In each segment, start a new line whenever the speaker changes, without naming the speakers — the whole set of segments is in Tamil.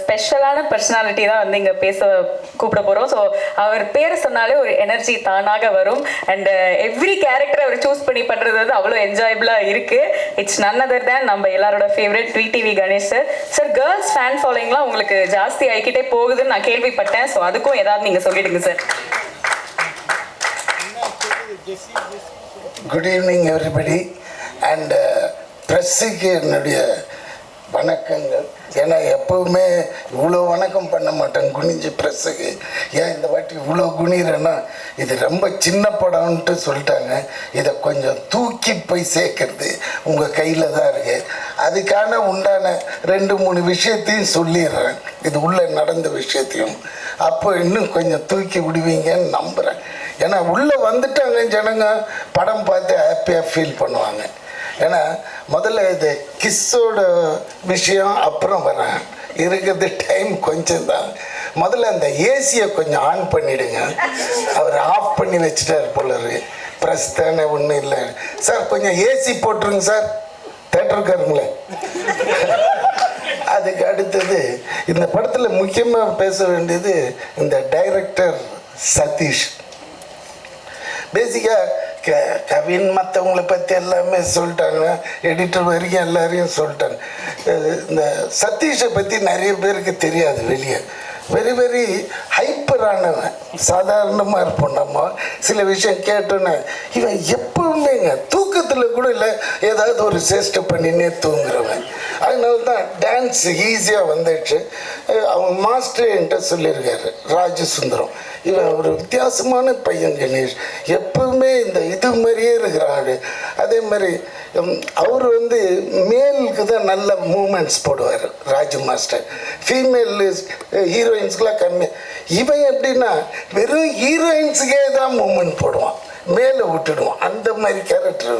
ஸ்பெஷலான பர்சனாலிட்டி தான் வந்து இங்கே பேச கூப்பிட போகிறோம் ஸோ அவர் பேர் சொன்னாலே ஒரு எனர்ஜி தானாக வரும். அண்ட் எவ்ரி கேரக்டர் அவர் சூஸ் பண்ணி பண்ணுறது வந்து அவ்வளோ என்ஜாயபிளாக இருக்குது இட்ஸ் நன் அதர் தேன் நம்ம எல்லாரோட favourite V TV Ganesh sir sir girls fan ஃபாலோயிங்லாம் உங்களுக்கு ஜாஸ்தி ஆகிக்கிட்டே போகுதுன்னு நான் கேள்விப்பட்டேன். ஸோ அதுக்கும் ஏதாவது நீங்கள் சொல்லிடுங்க sir
good evening everybody and ப்ரெஸ்ஸுக்கு என்னுடைய வணக்கங்கள். ஏன்னா எப்போவுமே இவ்வளோ வணக்கம் பண்ண மாட்டேன் குனிஞ்சு ப்ரெஸ்ஸுக்கு ஏன் இந்த வாட்டி இவ்வளோ குனிறேன்னா இது ரொம்ப சின்ன படம்ன்ட்டு சொல்லிட்டாங்க. இதை கொஞ்சம் தூக்கி போய் சேர்க்கறது உங்கள் கையில் தான் இருக்கு. அதுக்கான உண்டான ரெண்டு மூணு விஷயத்தையும் சொல்லிடுறேன். இது உள்ளே நடந்த விஷயத்தையும். அப்போ இன்னும் கொஞ்சம் தூக்கி விடுவீங்கன்னு நம்புகிறேன் ஏன்னா உள்ளே வந்துட்டாங்க ஜனங்க படம் பார்த்து ஹாப்பியாக ஃபீல் பண்ணுவாங்க. ஏன்னா முதல்ல இது கிஸ்ஸோட விஷயம் அப்புறம் வரேன் இருக்கிறது டைம் கொஞ்சம் தான் முதல்ல அந்த ஏசியை கொஞ்சம் ஆன் பண்ணிடுங்க. அவர் ஆஃப் பண்ணி வச்சுட்டார் போல ப்ரெஸ் தானே ஒன்றும் இல்லை. சார் கொஞ்சம் ஏசி போட்டுருங்க சார் தேட்டருக்காருங்களே அதுக்கு அடுத்தது இந்த படத்தில் முக்கியமாக பேச வேண்டியது இந்த டைரக்டர் சதீஷ். பேசிக்காக க கவின் மற்றவங்கள பற்றி எல்லாமே சொல்லிட்டாங்க. எடிட்டர் வரைக்கும் எல்லாரையும் சொல்லிட்டாங்க. இந்த சதீஷை பற்றி நிறைய பேருக்கு தெரியாது வெளியே. வெரி வெரி ஹைப்பரானவன் சாதாரணமாக இருப்போம் நம்ம. சில விஷயம் கேட்டோன்னே இவன் எப்பவுமேங்க தூக்கத்தில் கூட இல்லை ஏதாவது ஒரு சேஷ்டை பண்ணினே தூங்குறவன். அதனால தான் டான்ஸ் ஈஸியாக வந்துடுச்சு. அவன் மாஸ்டர் என்கிட்ட சொல்லியிருக்காரு ராஜசுந்தரம். இவன் ஒரு வித்தியாசமான பையன் கணேஷ். எப்பவுமே இந்த இது மாதிரியே இருக்கிறாரு அதே மாதிரி அவர் வந்து மேலுக்கு தான் நல்ல மூமெண்ட்ஸ் போடுவார் ராஜு மாஸ்டர். ஃபீமேல் ஹீரோயின்ஸ்க்கெலாம் eh, கம்மி. இவன் எப்படின்னா வெறும் ஹீரோயின்ஸுக்கே தான் மூமெண்ட் போடுவான். மேலே விட்டுடுவான். அந்த மாதிரி கேரக்டர்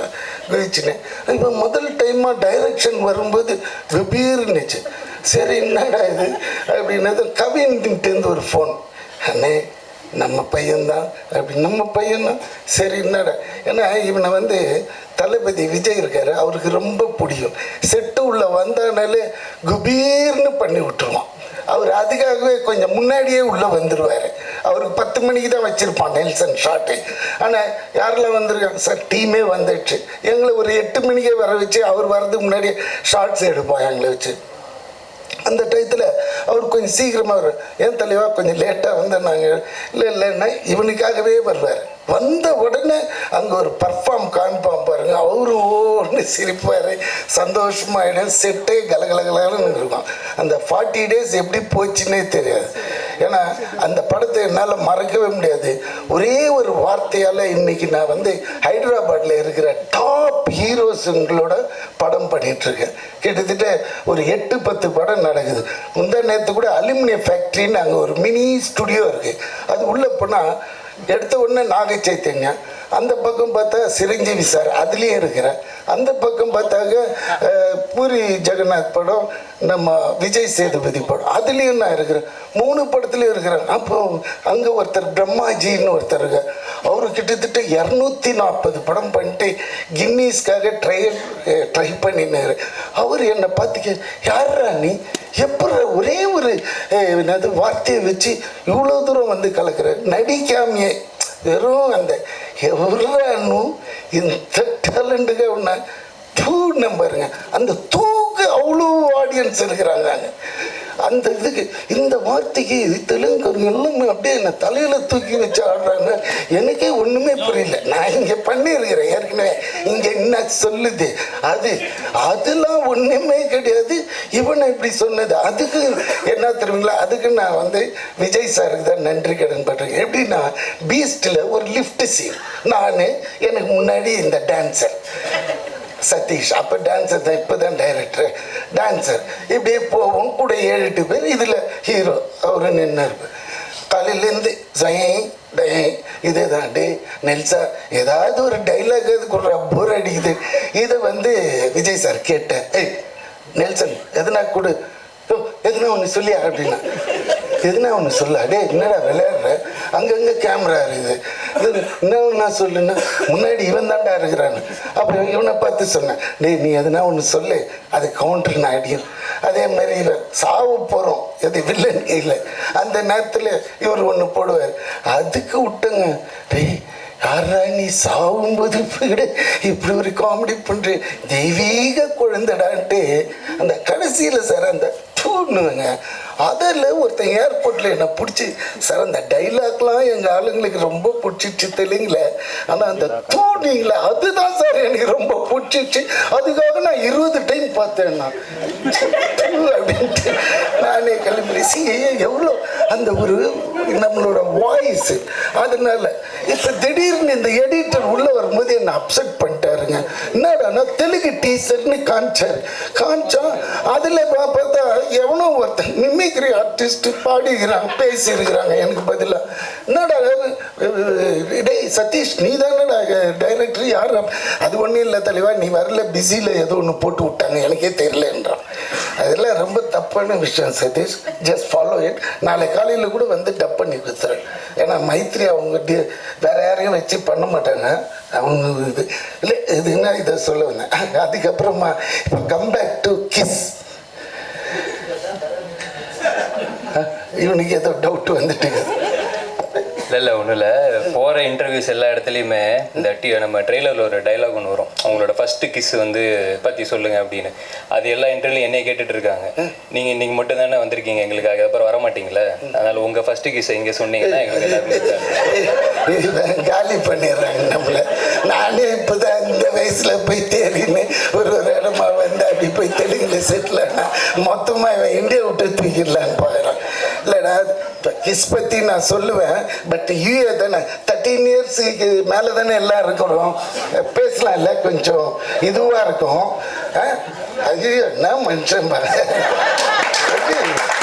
குதிச்சுன்னு. இப்போ முதல் டைமாக டைரக்ஷன் வரும்போது வெபீர்னுச்சு சரி என்னடா இது? அப்படின்னது கவின்கிட்டேருந்து ஒரு ஃபோன் அண்ணே நம்ம பையன்தான் அப்படி நம்ம பையன்தான் சரி என்னடா? ஏன்னா இவனை வந்து தளபதி விஜய் இருக்காரு அவருக்கு ரொம்ப பிடிக்கும். செட்டு உள்ள வந்தானாலே குபீர்னு பண்ணி விட்டுருவான். அவர் அதுக்காகவே கொஞ்சம் முன்னாடியே உள்ளே வந்துடுவார் அவருக்கு பத்து மணிக்கு தான் வச்சுருப்பான் நெல்சன் ஷாட்டு. ஆனால் யாரெல்லாம் வந்திருக்காங்க? சார் டீமே வந்துடுச்சு. எங்களை ஒரு எட்டு மணிக்கே வர வச்சு அவர் வர்றதுக்கு முன்னாடியே ஷார்ட்ஸ் எடுப்பான் எங்களை வச்சு. அந்த டயத்தில் அவர் கொஞ்சம் சீக்கிரமாக வரும் ஏன் தலைவா கொஞ்சம் லேட்டாக வந்தேன்னாங்க. இல்லை இல்லைன்னா இவனுக்காகவே வருவார் வந்த உடனே அங்கே ஒரு பர்ஃபார்ம் காமிப்பான் பாருங்க. அவரும் ஓன்னு சிரிப்பார். சந்தோஷமாயிடும். செட்டே கலகலகலன்னு இருக்கும். அந்த ஃபார்ட்டி டேஸ் எப்படி போச்சுன்னே தெரியாது. ஏன்னா அந்த படத்தை என்னால் மறக்கவே முடியாது. ஒரே ஒரு வார்த்தையால் இன்னைக்கு நான் வந்து ஹைதராபாத்தில் இருக்கிற டாப் ஹீரோஸுங்களோட படம் பண்ணிகிட்ருக்கேன் கிட்டத்தட்ட ஒரு எட்டு பத்து படம் நடக்குது. முந்தா நேரத்து கூட அலுமினியம் ஃபேக்ட்ரின்னு அங்கே ஒரு மினி ஸ்டுடியோ இருக்குது அது உள்ளே போனால் எடுத்த உடனே நாகை சைத்தன்யா அந்த பக்கம் பார்த்தா சிரஞ்சீவி சார் அதுலேயும் இருக்கிறேன். அந்த பக்கம் பார்த்தாக்க பூரி ஜெகநாத் படம் நம்ம விஜய் சேதுபதி படம். அதுலேயும் நான் இருக்கிறேன். மூணு படத்துலையும் இருக்கிறேன். அப்போ அங்கே ஒருத்தர் பிரம்மாஜின்னு ஒருத்தர் இருக்க அவர் கிட்டத்தட்ட இரநூத்தி நாற்பது படம் பண்ணிட்டு கின்னீஸ்க்காக ட்ரை ட்ரை பண்ணினார். அவர் என்னை பார்த்துக்க யாரா நீ? எப்படி ஒரே ஒரு என்னது வார்த்தையை வச்சு இவ்வளோ தூரம் வந்து கலக்கிற? நடிக்காமையே. வெறும் அந்த எவ்வளோ இந்த டேலண்ட்டுக்கு ஒன்று தூ நம்பருங்க அந்த தூக்கு அவ்வளோ ஆடியன்ஸ் இருக்கிறாங்க? அந்த இதுக்கு இந்த வார்த்தைக்கு தெலுங்கு அப்படியே என்ன தலையில் தூக்கி வச்சு ஆடுறாங்க. எனக்கே ஒன்றுமே புரியல. நான் இங்கே பண்ணியிருக்கிறேன் ஏற்கனவே. இங்கே என்ன சொல்லுது? அது அதெல்லாம் ஒன்றுமே கிடையாது. இவனை இப்படி சொன்னது. அதுக்கு என்ன தெரியுங்களா? அதுக்கு நான் வந்து விஜய் சாருக்கு தான் நன்றி கடன் பண்றேன் எப்படின்னா பீஸ்ட்ல ஒரு லிஃப்ட் சீன் நான் எனக்கு முன்னாடி இந்த டான்ஸர் சதீஷ் அப்போ டான்ஸர் தான் இப்போ தான் டைரக்டர் டான்ஸர் இப்படியே போவோம் கூட ஏழு எட்டு பேர் இதில் ஹீரோ அவர் நின்று காலையிலேருந்து ஜயை டே இதே தான் டே நெல்சா ஏதாவது ஒரு டைலாக் அதுக்குள்ள போர் அடிக்குது. இதை வந்து விஜய் சார் கேட்டேன் ஏய் நெல்சன் எதுனா கொடு. எதுனா ஒன்று சொல்லியா அப்படின்னா? எதுனா ஒன்று சொல்ல. டே என்னடா விளையாடுற? அங்கங்கே கேமரா இருக்குது. இது என்ன நான் சொல்லுன்னா முன்னாடி இவன் தாண்டா இருக்கிறான்னு. அப்புறம் இவனை பார்த்து சொன்னேன். டேய் நீ எதுனா ஒன்று சொல்லு. அது கவுண்டர் நான் அடியும் அதே மாதிரி இவன் சாவு போகிறோம் எது வில்லன் இல்லை. அந்த நேரத்தில் இவர் ஒன்று போடுவார். அதுக்கு விட்டுங்க. டேய் யாரா நீ சாகும்போது இப்படி இப்படி ஒரு காமெடி பண்ணுற தெய்வீக குழந்தைடான்ட்டு அந்த கடைசியில் சார் அந்த தூண்ணுவேங்க. அதில் ஒருத்தன் ஏர்போர்ட்டில் என்னை பிடிச்சி சார் அந்த டைலாக்லாம் எங்கள் ஆளுங்களுக்கு ரொம்ப பிடிச்சிச்சு தெலுங்குல ஆனால் அந்த தூணிங்கள அதுதான் சார் எனக்கு ரொம்ப பிடிச்சிச்சு அதுக்காக நான் இருபது டைம் பார்த்தேன் நான். அப்படின்ட்டு நானே கிளம்பி சி எவ்வளோ? அந்த ஒரு நம்மளோட வாய்ஸ் அதனால இப்போ திடீர்னு இந்த எடிட்டர் உள்ள வரும்போது என்னை அப்செட் பண்ணிட்டாருங்க. என்னடான்னா தெலுங்கு டீச்சர்னு காமிச்சார். காமிச்சா அதில் பார்த்தா எவனோ ஒருத்தன் மிமிக்ரி ஆர்டிஸ்ட் பாடிக்கிறாங்க பேசியிருக்கிறாங்க. எனக்கு பதிலாக என்னடா டேய் சதீஷ் நீ தானடா டைரக்டர் யார்? அது ஒன்றும் இல்லை தலைவா நீ வரல பிஸியில் ஏதோ ஒன்று போட்டு விட்டாங்க. எனக்கே தெரியலன்றான். அதெல்லாம் ரொம்ப தப்பான விஷயம் சதீஷ். ஜஸ்ட் ஃபாலோ இட் நாளை காலையில் கூட வந்து டப் பண்ணி கொடுத்துறேன் ஏன்னா மைத்ரி அவங்க வேற யாரையும் வச்சு பண்ண மாட்டாங்க. அவங்க இது இல்லை இதுன்னா இதை சொல்ல வந்தேன்? அதுக்கப்புறமா இப்போ கம் பேக் டு கிஸ் இவனுக்கு ஏதோ டவுட் வந்துட்டு
இல்லை இல்லை ஒன்றும் இல்லை. போகிற இன்டர்வியூஸ் எல்லா இடத்துலையுமே இந்த டி நம்ம ட்ரெய்லரில் ஒரு டைலாக் ஒன்று வரும். அவங்களோட ஃபஸ்ட்டு கிஸ் வந்து பற்றி சொல்லுங்க அப்படின்னு. அது எல்லா இன்டர்வியூலையும் என்னைய கேட்டுட்டு இருக்காங்க. நீங்கள் இன்னைக்கு மட்டும் தானே வந்திருக்கீங்க எங்களுக்காக அப்புறம் வர மாட்டீங்களே? அதனால் உங்கள் ஃபஸ்ட்டு கிஸ் இங்கே சொன்னீங்கன்னா எங்களுக்கு எல்லாருமே
காலி பண்ணிடுறாங்க நம்மள. நானே இப்போதான் இந்த வயசுல போய் தேடின்னு ஒரு ஒரு இடமா வந்து அப்படி போய் தெலுங்குல செட்டில் ஆனா மொத்தமா இவன் இந்தியா விட்டு தூக்கிடலான்னு பார்க்குறான் இல்லைடா இப்போ கிஸ் பற்றி நான் சொல்லுவேன் பட் யூஏ தானே தேர்ட்டீன் இயர்ஸுக்கு மேலே தானே எல்லாம் இருக்கிறோம் பேசலாம்ல கொஞ்சம் இதுவாக இருக்கும். ஆ? ஐயோ என்ன மனுஷன் பாருங்க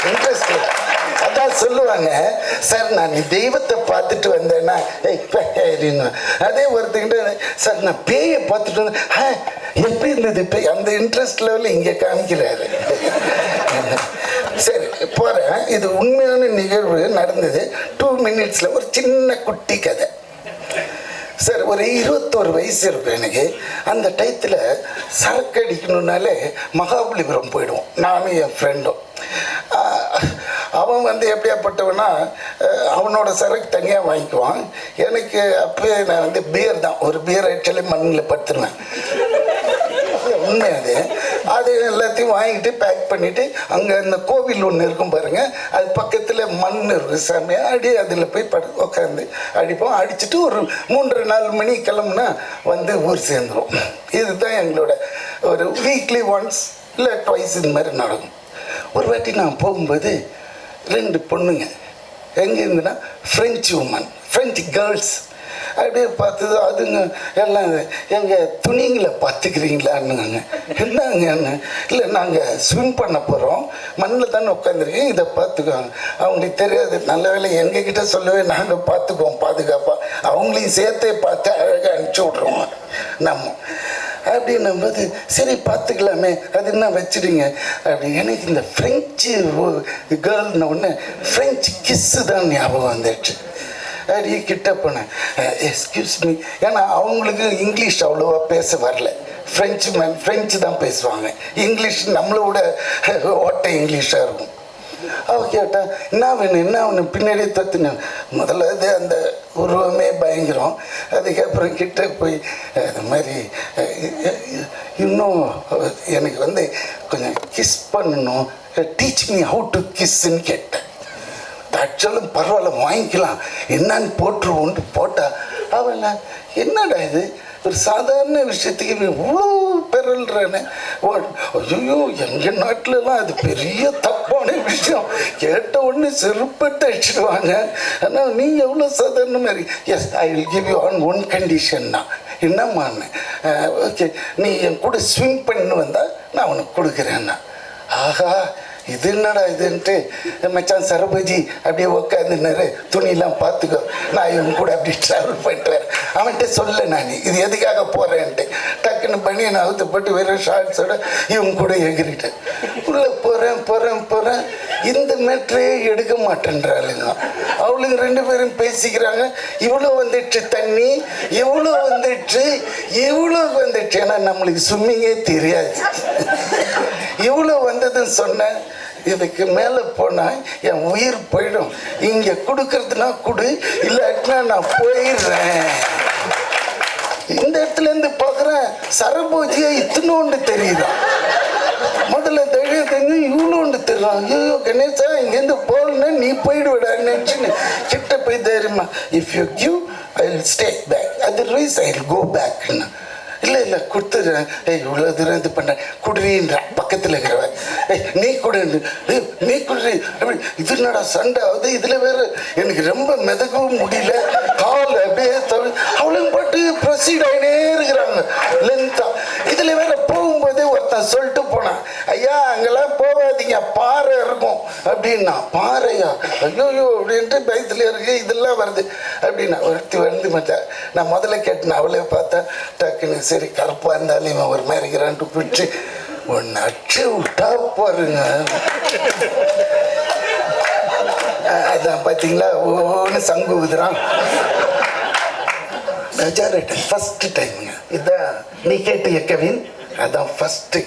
இன்ட்ரெஸ்ட் அதான் சொல்லுவாங்க சார் நான் தெய்வத்தை பார்த்துட்டு வந்தேன்னா ஏய், அப்படின்னு. அதே ஒருத்தங்கிட்ட சார் நான் பேயை பார்த்துட்டு வந்தேன். "ஆ, எப்படி இருந்தது? பேய் அந்த இன்ட்ரெஸ்ட் லெவலில் இங்கே காமிக்கிறாரு. சரி போகிறேன் இது உண்மையான நிகழ்வு நடந்தது. டூ மினிட்ஸில் ஒரு சின்ன குட்டி கதை. சார் ஒரு இருபத்தோரு வயசு இருக்கும் எனக்கு. அந்த டயத்தில் சரக்கு அடிக்கணுன்னாலே மகாபலிபுரம் போயிடுவோம். நானும் என் ஃப்ரெண்டும் அவன் வந்து எப்படியாப்பட்டவனா அவனோட சரக்கு தனியாக வாங்கிக்குவான். எனக்கு அப்போயே நான் வந்து பியர் தான். ஒரு பியர் ஆக்சுவலி மண்ணில் படுத்துருவேன். உண்மை அது. அது எல்லாத்தையும் வாங்கிட்டு பேக் பண்ணிட்டு அங்கே இந்த கோவில் ஒன்று இருக்கும் பாருங்க. அது பக்கத்தில் மண் இருக்கும் சாமி. அடி அதில் போய் படு உட்காந்து அடிப்போம். அடிச்சுட்டு ஒரு மூன்று நாலு மணி கிளம்புனா வந்து ஊர் சேர்ந்துடும் இதுதான் எங்களோட ஒரு வீக்லி ஒன்ஸ் இல்லை ட்வைஸ் இந்த மாதிரி நடக்கும். ஒரு வாட்டி நான் போகும்போது ரெண்டு பொண்ணுங்க எங்கேருந்துன்னா ஃப்ரெஞ்சு உமன் ஃப்ரெஞ்சு கேர்ள்ஸ் அப்படியே பார்த்தது அதுங்க எல்லாம் எங்கள் துணிங்களை பார்த்துக்கிறீங்களான்னுங்க என்னங்கன்னு இல்லை நாங்கள் ஸ்விம் பண்ண போகிறோம் மண்ணில் தானே உட்காந்துருக்கேன் இதை பார்த்துக்குவாங்க அவங்களுக்கு தெரியாது நல்ல வேலை எங்ககிட்ட சொல்லவே நாங்கள் பார்த்துக்குவோம் பாதுகாப்பாக அவங்களையும் சேர்த்தே பார்த்து அழகாக அனுப்பிச்சி விட்ருவோம் நம்ம அப்படின்னும் போது சரி பார்த்துக்கலாமே. அது என்ன வச்சுடுங்க. அப்படி எனக்கு இந்த ஃப்ரெஞ்சு கேர்ள்ன ஒன்று ஃப்ரெஞ்சு கிஸ்ஸு தான் ஞாபகம் வந்துடுச்சு அப்படியே கிட்ட போனேன் எக்ஸ்கியூஸ் மீ ஏன்னா அவங்களுக்கு இங்கிலீஷ் அவ்வளோவா பேச வரல. ஃப்ரெஞ்சு மேன் ஃப்ரெஞ்சு தான் பேசுவாங்க. இங்கிலீஷ் நம்மளோட ஓட்ட இங்கிலீஷாக இருக்கும். அவ கேட்டா என்ன வேணும் என்ன வேணும்? பின்னாடியே தத்துனேன் முதல்ல இது அந்த உருவமே பயங்கரம். அதுக்கப்புறம் கிட்ட போய் அது மாதிரி இன்னும் எனக்கு வந்து கொஞ்சம் கிஸ் பண்ணணும். டீச் மீ ஹவு டு கிஸ்ன்னு கேட்டேன். ஆக்சுவலும் பரவாயில்ல வாங்கிக்கலாம். என்னன்னு போட்டுருவோன்ட்டு போட்டா அவன் என்னடா இது? ஒரு சாதாரண விஷயத்துக்கு இவ்வளோ பெறல்றேன்னு ஐயோ எங்கள் நாட்டிலலாம் அது பெரிய தப்பான விஷயம். கேட்ட உடனே செருப்பட்டு அடிச்சிடுவாங்க. ஆனால் நீ எவ்வளோ சாதாரண மாதிரி yes I will give you on one கண்டிஷன்னா என்னம்மான்னு ஓகே நீ என் கூட ஸ்விம் பண்ணி வந்தால் நான் உனக்கு கொடுக்குறேன்னா ஆஹா இது என்னடா இதுன்ட்டு மச்சான் சரபஜி அப்படியே உட்காந்துனாரு துணியெல்லாம் பார்த்துக்கோ. நான் இவன் கூட அப்படி ட்ராவல் பண்ணுறேன் அவன்கிட்ட சொல்ல நான் இது எதுக்காக போகிறேன்ட்டு டக்குன்னு பண்ணி நான் அழுத்தப்பட்டு வெறும் ஷார்ட்ஸோட இவன் கூட எகிரிட்டேன் உள்ளே போகிறேன் போகிறேன் போகிறேன் இந்த மேட்ரே எடுக்க மாட்டேன்றாளுங்க. அவளுங்க ரெண்டு பேரும் பேசிக்கிறாங்க. இவ்வளோ வந்துட்டு தண்ணி இவ்வளோ வந்துட்டு இவ்வளோ வந்துட்டு ஏன்னா நம்மளுக்கு ஸ்விம்மிங்கே தெரியாது. இவ்வளோ வந்ததுன்னு சொன்னேன். இதுக்கு மேலே போனால் என் உயிர் போயிடும். இங்கே கொடுக்கறதுனா கொடு இல்லாட்டினா நான் போயிடுறேன். இந்த இடத்துல இருந்து பார்க்குறேன் இத்தனை இத்தினோண்டு தெரியுதான் முதல்ல தெரிய தெரிஞ்சு இவ்வளோண்டு தெரியும் ஐயோ கணேசா இங்கேருந்து போகலன்னா நீ போயிடுவிடான்னு நினச்சின்னு கிட்ட போய் தைரியமா if you give I will stay back otherwise I will go பேக்னா இல்லை இல்லை கொடுத்துட்றேன். ஏய் இவ்வளோ தூரம் இது பண்ணேன் குடுறீன்ற பக்கத்தில் இருக்கிறவன். ஏய் நீ குடுன்னு ஏய் நீ குடுறி. அப்படி இது என்னடா சண்டை? ஆகுது இதில் வேற. எனக்கு ரொம்ப மிதக்கவும் முடியல. கால் அப்படியே தவிர அவளும் பாட்டு ப்ரொசீட் ஆகினே இருக்கிறாங்க. லென்த்தாக இதில் வேற போகும்போதே ஒருத்தன் சொல்லிட்டு போனான் ஐயா அங்கெல்லாம் போகாதீங்க பாறை இருக்கும். அப்படின்னா பாறையா? ஐயோ அப்படின்ட்டு பயத்தில் இருக்கு இதெல்லாம் வருது. அப்படின்னா ஒருத்தி வந்து மச்சான் நான் முதல்ல கேட்டேன் அவளே பார்த்தேன் டக்குன்னு சரி கருப்பாக இருந்தாலும் இவன் ஒரு மாதிரி இருக்கிறான்ட்டு பிடிச்சி ஒன்று அச்சு விட்டா பாருங்க. அதான் பார்த்தீங்களா ஒன்று சங்கு ஊதுறான். மெஜாரிட்டி ஃபஸ்ட்டு டைமுங்க இதான் நீ கேட்டிய கவின் அதான் ஃபஸ்ட்டு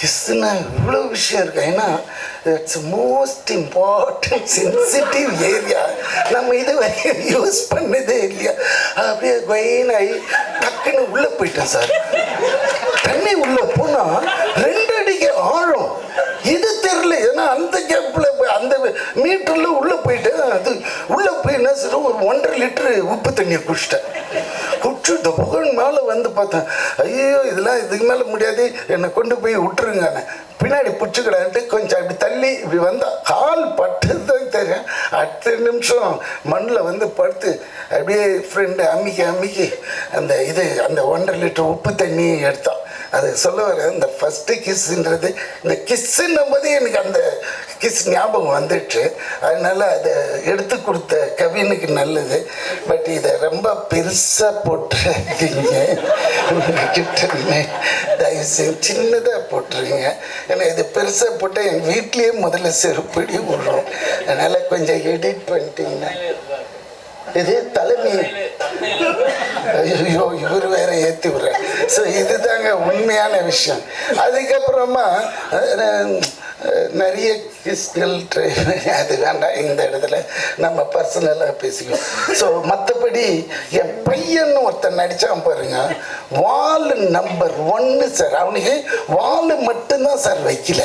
கிஸ்னா இவ்வளோ விஷயம் இருக்கு? ஏன்னா it's most important sensitive area நம்ம இது வரைக்கும் யூஸ் பண்ணதே இல்லையா? அப்படியே கொயின் ஆகி டக்குன்னு உள்ளே போயிட்டேன் சார். தண்ணி உள்ளே போனால் ரெண்டு அடிக்கு ஆழம். இது தெரியல. ஏன்னா அந்த கேப்பில் அந்த மீட்டரில் உள்ளே போயிட்டேன். அது உள்ளே போய் என்ன செய்யும் ஒரு ஒன்றரை லிட்டரு உப்பு தண்ணியை குடிச்சிட்டேன். வந்து பார்த்தேன் ஐயோ இதெல்லாம் இதுக்கு மேலே முடியாது. என்னை கொண்டு போய் விட்டுருங்க பின்னாடி பிடிச்சிக்கிடான்ட்டு கொஞ்சம் அப்படி தள்ளி இப்படி வந்தால் கால் பட்டதுதான் தெரியும். அடுத்த நிமிஷம் மண்ணில் வந்து படுத்து அப்படியே ஃப்ரெண்டு அம்மிக்கி அம்மிக்கி அந்த இது அந்த ஒன்றரை லிட்டர் உப்பு தண்ணி எடுத்தான் அது சொல்ல வர இந்த ஃபஸ்ட்டு கிஸ்ஸுன்றது இந்த கிஸ்ஸுன்னும் போது எனக்கு அந்த கிஸ் ஞாபகம் வந்துட்டு அதனால் அதை எடுத்து கொடுத்த கவினுக்கு நல்லது. பட் இதை ரொம்ப பெருசாக போட்டுருக்கீங்க கிட்டே தயவுசெய்து சின்னதாக போட்டுருங்க. ஏன்னா இது பெருசாக போட்டால் என் வீட்லேயே முதல்ல செருப்படி விடுறோம். அதனால் கொஞ்சம் எடிட் பண்ணிட்டீங்கன்னா. இது தலைமை. ஐயோ இவர் வேற ஏற்றி விடுற ஸோ இதுதாங்க உண்மையான விஷயம். அதுக்கப்புறமா நிறைய கிஸ்கள் அது வேண்டாம் இந்த இடத்துல நம்ம பர்சனலாக பேசிக்கணும். ஸோ மற்றபடி என் பையன் ஒருத்தன் நடித்தான் பாருங்க. வால் நம்பர் ஒன்று சார் அவனுக்கு வால் மட்டும்தான் சார் வைக்கல.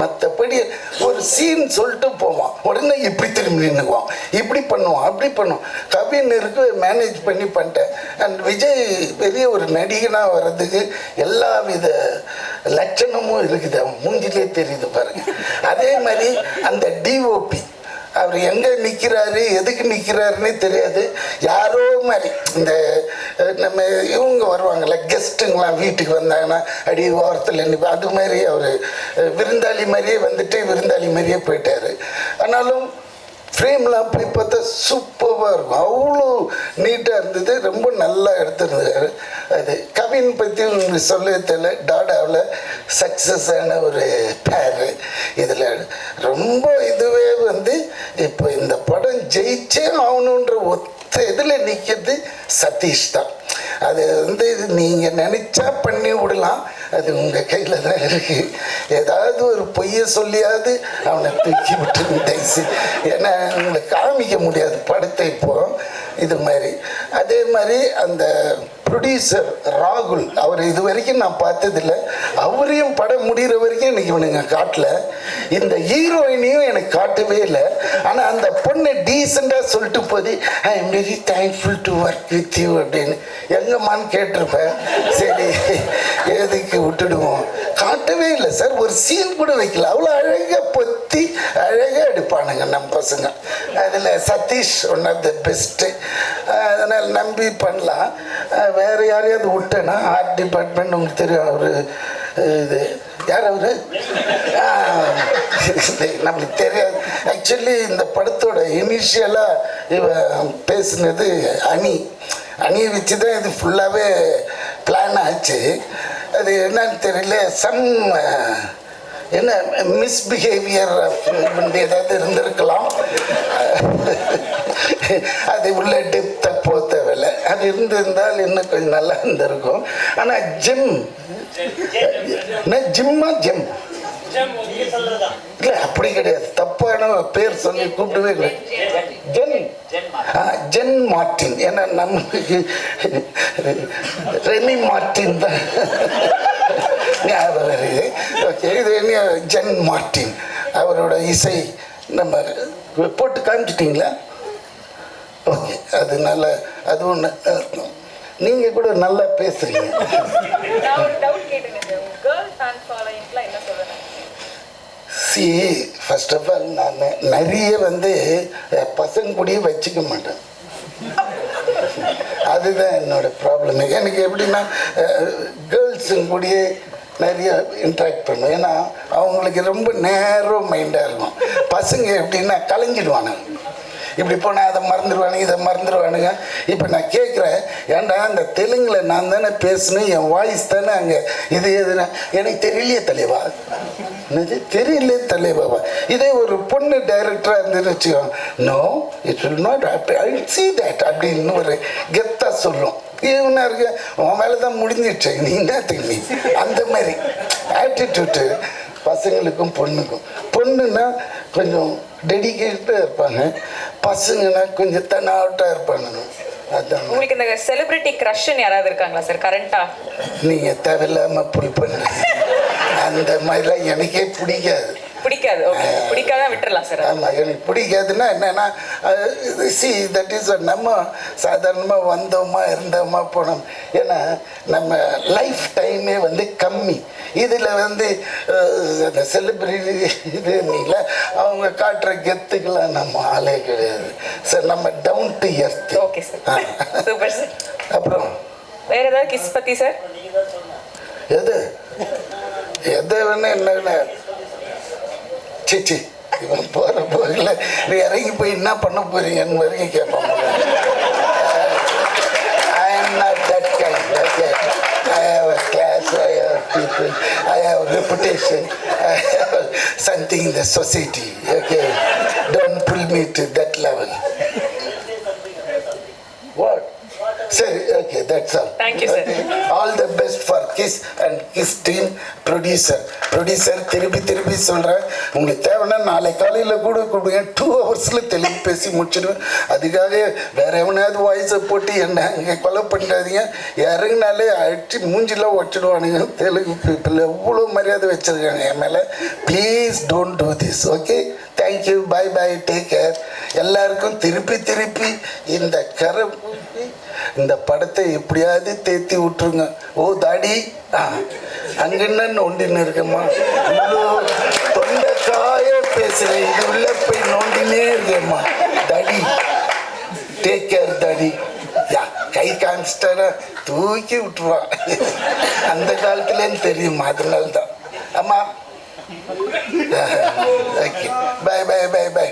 மற்றபடி ஒரு சீன் சொல்லிட்டு போவான். உடனே இப்படி திரும்பி நின்றுக்குவான் இப்படி பண்ணுவான் அப்படி பண்ணுவான். கவினருக்கு மேனேஜ் பண்ணி பண்ணிட்டேன். அண்ட் விஜய் பெரிய ஒரு நடிகனாக வர்றதுக்கு எல்லா வித லட்சணமும் இருக்குது. அவன் மூஞ்சிலே தெரியுது பாருங்க. அதே மாதிரி அந்த டிஓபி அவர் எங்கே நிற்கிறாரு எதுக்கு நிற்கிறாருன்னே தெரியாது. யாரோ மாதிரி. இந்த நம்ம இவங்க வருவாங்கல்ல கெஸ்ட்டுங்களாம் வீட்டுக்கு வந்தாங்கன்னா அடி ஓரத்தில் நிற்ப அது மாதிரி அவர் விருந்தாளி மாதிரியே வந்துட்டு விருந்தாளி மாதிரியே போயிட்டாரு. ஆனாலும் ஃப்ரேம்லாம் போய் பார்த்தா சூப்பராக இருக்கும். அவ்வளோ நீட்டாக இருந்தது. ரொம்ப நல்லா எடுத்திருந்தாரு. அது கவின் பற்றி உங்களுக்கு சொல்ல தெரியல. டாடாவில் சக்ஸஸான ஒரு பேரு இதில் ரொம்ப இதுவே வந்து இப்போ இந்த படம் ஜெயிச்சே ஆகணுன்ற ஒத்த இதில் நிற்கிறது சதீஷ் தான். அது வந்து நீங்கள் நினச்சா பண்ணி விடலாம். அது உங்கள் கையில் தான் இருக்குது ஏதாவது ஒரு பொய்யை சொல்லியாவது அவனை தூக்கி விட்டு தைசு ஏன்னா உங்களை காமிக்க முடியாது. படத்தை இப்போ இது மாதிரி. அதே மாதிரி அந்த ப்ரொடியூசர் ராகுல் அவர் இது வரைக்கும் நான் பார்த்ததில்ல. அவரையும் படம் முடிகிற வரைக்கும் எனக்கு இவனுங்க காட்டல. இந்த ஹீரோயினையும் எனக்கு காட்டவே இல்லை. ஆனால் அந்த பொண்ணை டீசெண்டாக சொல்லிட்டு போது I am very thankful to work with you அப்படின்னு எங்கம்மான்னு கேட்டிருப்பேன். சரி எதுக்கு விட்டுடுவோம். காட்டவே இல்லை சார் ஒரு சீன் கூட வைக்கல. அவ்வளோ அழகாக பொத்தி அழகாக எடுப்பானுங்க நம்ம பசங்க. அதில் Sathish one of the best அதனால் நம்பி பண்ணலாம். வேறு யாரையாவது விட்டேன்னா ஆர்ட் டிபார்ட்மெண்ட் உங்களுக்கு தெரியும் அவர் இது யார் அவர்? நம்மளுக்கு தெரியாது. ஆக்சுவலி இந்த படத்தோட இனிஷியலாக இவ பேசுனது அணி. அணியை வச்சு தான் இது ஃபுல்லாகவே பிளான் ஆச்சு. அது என்னன்னு தெரியல. சம் என்ன மிஸ்பிஹேவியர் ஏதாவது இருந்திருக்கலாம். அது உள்ள டெப்த்தாக போக தேவையில்ல அது இருந்திருந்தால் இன்னும் கொஞ்சம் நல்லா இருந்திருக்கும். ஆனால் ஜிம் ஜிம்மா ஜிம் இல்லை அப்படி கிடையாது. தப்பான பேர் சொல்லி கூப்பிடவே கிடையாது ஜென் மார்டின். மார்ட்டின் ஏன்னா நம்மளுக்கு ரெமி மார்ட்டின் தான். ஞாபகம் வருது. ஓகே இது என்ன? ஜென் மார்ட்டின் அவரோட இசை நம்ம போட்டு காமிச்சிட்டிங்களா? ஓகே அது நல்ல அது ஒன்று நீங்கள் கூட நல்லா பேசுகிறீங்க சி ஃபர்ஸ்ட் ஆஃப் ஆல் நான் நிறைய வந்து பசங்க கூடயே வச்சுக்க மாட்டேன். அதுதான் என்னோட ப்ராப்ளம் எனக்கு எப்படின்னா கேர்ள்ஸுங்க கூடயே நிறைய இன்ட்ராக்ட் பண்ணுவேன். ஏன்னா அவங்களுக்கு ரொம்ப நேரம் மைண்டாக இருக்கும். பசங்க எப்படின்னா கலைஞ்சிடுவானுங்க. இப்படி போனால் அதை மறந்துடுவானுங்க இதை மறந்துடுவானுங்க. இப்போ நான் கேட்குறேன் ஏன்டா அந்த தெலுங்கில் நான் தானே பேசினேன் என் வாய்ஸ் தானே அங்கே இது எதுனா எனக்கு தெரியலையே தலைவா. என்னது? தெரியல தலைவாவா? இதே ஒரு பொண்ணு டைரக்டராக இருந்துன்னு வச்சுக்கோ no it will not I see that அப்படின்னு ஒரு கெத்தாக சொல்லும். இவனா இருக்க உன் மேலே தான் முடிஞ்சிடுச்சு. நீ என்ன நீ அந்த மாதிரி ஆட்டிடியூட்டு பசங்களுக்கும் பொண்ணுக்கும். பொண்ணுன்னா கொஞ்சம் டெடிக்கேட்டாக இருப்பாங்க. பசங்கன்னா கொஞ்சம் தன்னாவட்டாக இருப்பானுங்க. அதான்.
உங்களுக்கு இந்த செலிபிரிட்டி க்ரஷ்ன்னு யாராவது இருக்காங்களா சார் கரண்டா
நீங்கள் தேவையில்லாமல் புல் பண்ணுங்க அந்த மாதிரிலாம் எனக்கே பிடிக்காது.
பிடிக்காது. ஓகே பிடிக்காதான் விட்டுறலாம் சார்
ஆமாம் எனக்கு பிடிக்காதுன்னா என்னென்னா சி தட் இஸ் நம்ம சாதாரணமாக வந்தோமா இருந்தோமா போனோம். ஏன்னா நம்ம லைஃப் டைமே வந்து கம்மி. இதில் வந்து அந்த செலிப்ரிட்டி இது இல்லை அவங்க காட்டுற கெத்துக்கெல்லாம் நம்ம ஆளே கிடையாது. சார் நம்ம down to earth
okay sir super sir
அப்புறம்?
வேற ஏதாவது கிஸ் பத்தி சார்
எது? எதை வேணா என்ன சிச்சி இவன் போகிற போகல நீ இறங்கி போய் என்ன பண்ண போறீங்கன்னு வரைக்கும் கேட்பான் I am not that kind okay I have a class I have people I have reputation I have something in the society okay don't pull me to that level what சரி okay that's all
Thank you, sir.
All the best for kiss and kiss team producer producer திருப்பி திருப்பி சொல்கிறேன் உங்களுக்கு தேவைன்னா நாளை காலையில் கூட கூப்பிடுங்க டூ ஹவர்ஸில் தெலுங்கு பேசி முடிச்சிடுவேன். அதுக்காக வேற எவனாவது வாய்ஸை போட்டு என்ன இங்கே கொலை பண்ணிடாதீங்க. இறங்கினாலே அடிச்சு மூஞ்சிலாம் வச்சிடுவானுங்க தெலுங்கு பீப்புள் எவ்வளோ மரியாதை வச்சுருக்காங்க என் மேலே. Please don't do this okay thank you bye bye take care எல்லாருக்கும் திருப்பி திருப்பி இந்த கரை இந்த படத்தை எப்படியாவது தேத்தி விட்டுருங்க. ஓ தாடி. ஆ அங்கன்னு நோண்டின்னு இருக்கம்மா. இவ்வளோ தொண்டை பேசுகிறேன் இது உள்ள போய் நோண்டினே இருக்கேம்மா. தடி. டேக் கேர் தடி. யா கை காமிச்சிட்டாரா தூக்கி விட்டுருவான் அந்த காலத்துலேன்னு தெரியுமா அதனால தான் அம்மா okay. Bye bye bye bye